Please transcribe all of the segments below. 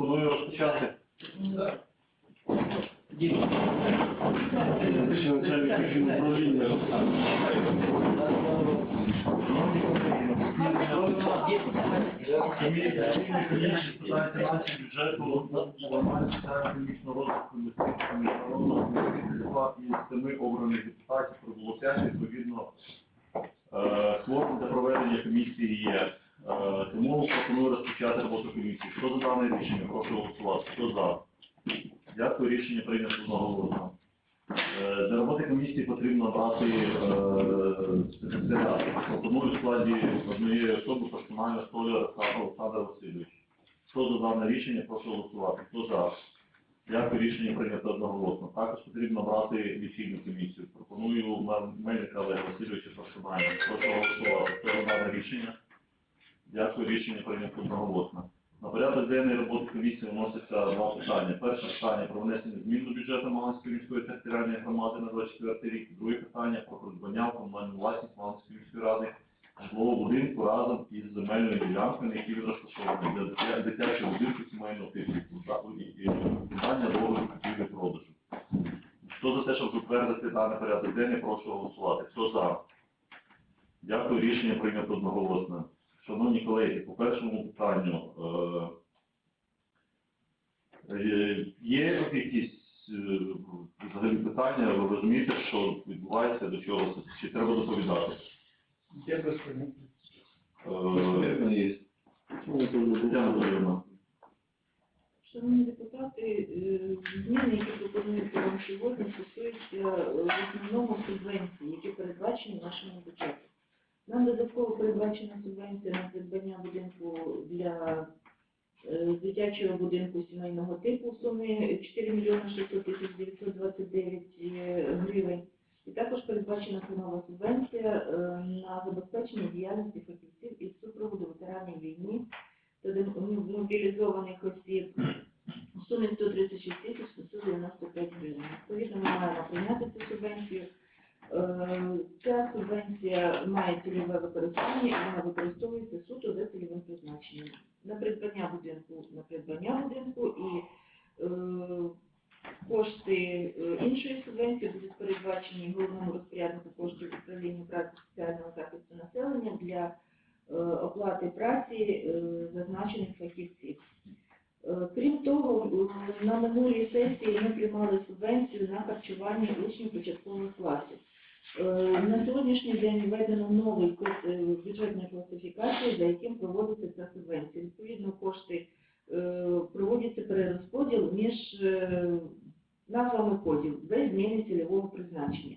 пропоную розпочати. Дійсно. бюджету економічного розвитку міжнародного і семи обраних депутатів про 5 комісії. За дане рішення? Прошу голосувати. Хто за? Дякую, рішення прийнято одноголосно. Е, Для роботи комісії потрібно брати секретаря. Пропоную в складі однієї особи персонально Столя Олександр Васильович. Хто за дане рішення, прошу голосувати. Хто за? Дякую, рішення прийнято одноголосно. Також потрібно брати лічильну комісію. Пропоную Мел- Мельника Олега Васильовича персонально. Прошу голосувати. Хто за дане рішення? Дякую, рішення прийнято одноголосно. На порядок денний роботи комісії вносяться два питання. Перше питання про внесення змін до бюджету Малинської міської територіальної громади на 24 рік. Друге питання про придбання в комунальну власність Малинської міської ради житлового будинку разом із земельною ділянкою, на якій він розташований для дитячого будинку сімейного типу питання договору купівлі продажу. Хто за те, щоб затвердити даний порядок денний, прошу голосувати. Хто за? Дякую, рішення прийнято одноголосно. Колеги, по першому питанню, е, е, є якісь е, взагалі питання, ви розумієте, що відбувається, до чого це, чи треба доповідати? Я безпомітно. Е, є. Шановні депутати, зміни, які пропонуються вам сьогодні, стосуються в основному субвенцій, які передбачені в нашому бюджеті. Нам додатково передбачена субвенція на придбання будинку для е, дитячого будинку сімейного типу в сумі 4 мільйони 600 тисяч 929 е, гривень. І також передбачена фінова субвенція е, на забезпечення діяльності фахівців із супроводу ветеранів війни та де- мобілізованих осіб в сумі 136 тисяч 795 гривень. Відповідно, ми маємо прийняти цю субвенцію. Е, Ця має цільове використання і вона використовується суто за цільовим призначенням. На придбання будинку, на придбання будинку і е, кошти е, іншої субвенції будуть передбачені головному розпоряднику коштів управління праці соціального захисту населення для е, оплати праці е, зазначених фахівців. Е, Крім того, е, на минулій сесії ми приймали субвенцію на харчування учнів початкових класів. Е, На сьогоднішній день введено новий е, бюджетної класифікації, за яким проводиться ця субвенція. Відповідно, кошти е, проводиться перерозподіл між назвами кодів без зміни цільового призначення.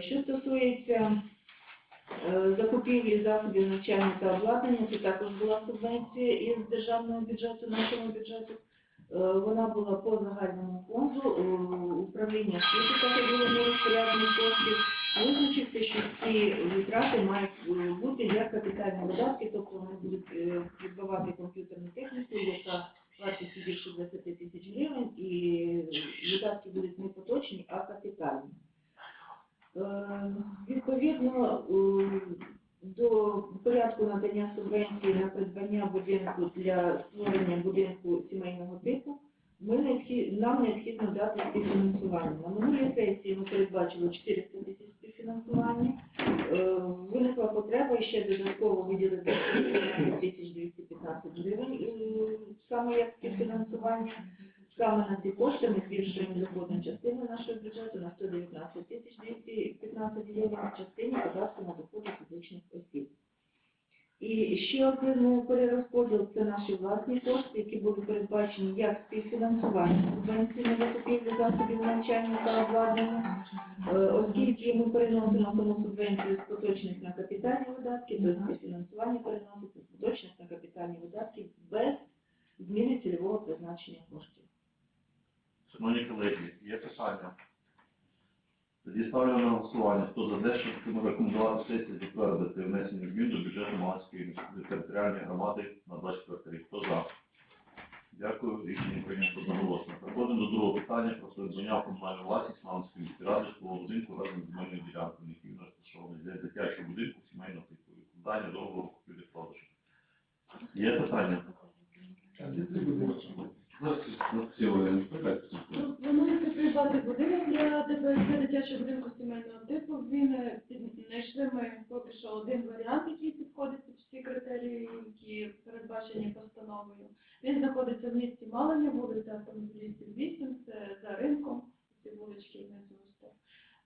Що стосується закупівлі засобів навчання та обладнання, це також була субвенція із державного бюджету, нашого бюджету. Е, Вона була по загальному фонду е, управління освіти, було розпорядних коштів, визначився, що ці витрати мають е, бути як капітальні видатки, тобто вони будуть придбавати комп'ютерну техніку, яка вартістю більше 20 тисяч гривень, і видатки будуть не поточні, а капітальні. Відповідно, до порядку надання субвенції на придбання будинку для створення будинку сімейного типу, ми нам необхідно дати співфінансування. На минулій сесії ми передбачили 400 тисяч співфінансування. Е, Виникла потреба ще додатково виділити 14 тисяч 215 гривень е, саме як співфінансування. Саме на ці кошти ми збільшуємо доходну частину нашого бюджету на 119 тисяч 215 гривень частині податку на доходи фізичних осіб. І ще один перерозподіл це наші власні кошти, які були передбачені як співфінансування субвенції на закупівлю засобів навчання та обладнання. Е, Оскільки ми переносимо тому субвенцію з поточних на капітальні видатки, то співфінансування переноситься з поточних на капітальні видатки без зміни цільового призначення коштів. шановні колеги, є питання? Тоді ставлю на голосування. Хто за те, щоб рекомендувати сесії затвердити внесення змін до бюджету Малинської міської територіальної громади на 24 рік? Хто за? Дякую, рішення прийнято одноголосно. Переходимо до другого питання про придбання в комунальну власність Малинської міської ради житлового будинку разом з земельною ділянкою, він розташований для дитячого будинку сімейного типу укладання договору купівлі продажу. Є питання? А це дитячого будинку сімейного типу. Він е, знайшли ми поки що один варіант, який підходить під всі критерії, які передбачені постановою. Він знаходиться в місті Малині, вулиця Автомобілістів 8, це за ринком, ці вулички внизу.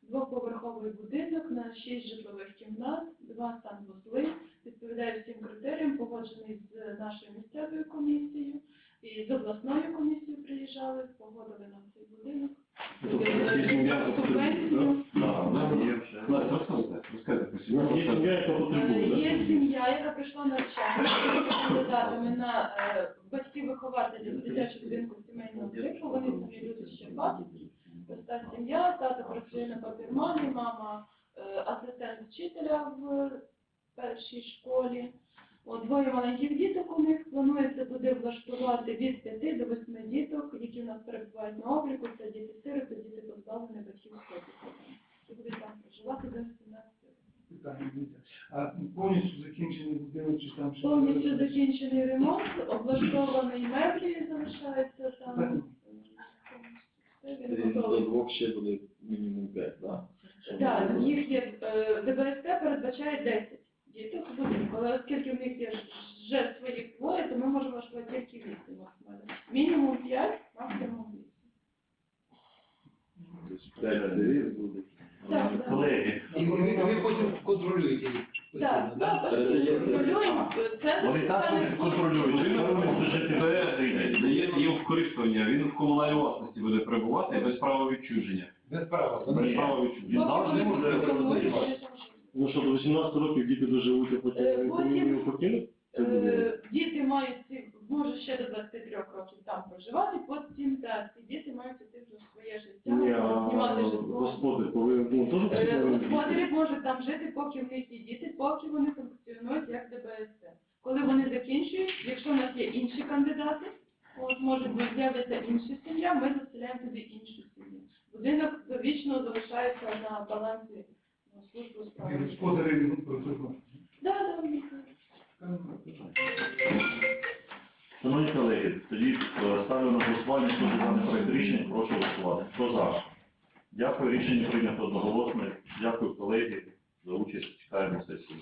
Двоповерховий будинок на 6 житлових кімнат, два санвузли, відповідає всім критеріям, погоджений з нашою місцевою комісією і з обласною комісією приїжджали, погодили нам цей будинок. Тобто, є сім'я, яка потребує, Так, є сім'я, яка Е, прийшла навчання з кандидатами на е, батьків-вихователів з дитячого будинку сімейного типу. Вони самі люди ще бачать. Ось та сім'я, тато працює на папірмані, мама е, асистент вчителя в першій школі. От двоє маленьких діток у них планується туди влаштувати від 5 до 8 діток, які у нас перебувають на обліку. Це діти сироти, діти позбавлені батьківського піклування. І будуть там проживати до 18 років. Питання буде. А повністю закінчений будинок чи там ще? Повністю закінчений ремонт, облаштований меблі залишаються там. До двох ще буде мінімум п'ять, так? Так, в них є е, ДБСТ передбачає 10 діток в будинку, але оскільки в них є вже своїх двоє, то ми можемо влаштувати тільки 8 максимально. Мінімум 5, максимум 8. Тобто п'ять дерев буде. Так, так. Колеги, І ви, ви потім контролюєте їх. Так, постійно, так, контролюємо. Це вони також контролюють, чи повинні жити в родині. Дає їм в користування, він в комунальній власності буде перебувати без права відчуження. Без права. Без права відчуження. Завжди може працювати. Ну що, до 18 років діти доживуть, а Е, потім покинуть? Е, Діти мають ці, може ще до 23 років там проживати, потім так, ці діти мають іти вже своє життя, Ні, знімати житло. господи, повинен, ну, теж Е. Господарі можуть там жити, поки в них є діти, поки вони функціонують як ДБСТ. Коли вони закінчують, якщо в нас є інші кандидати, от може бути з'явиться інша сім'я, ми заселяємо туди іншу сім'ю. Будинок довічно залишається на балансі ну, служби справи. господарі це. Да, да, ми- Шановні колеги, тоді е, ставлю на голосування, хто за даний проект рішення, прошу голосувати. Хто за? Дякую, рішення прийнято одноголосно. Дякую, колеги, за участь. Чекаємо сесію.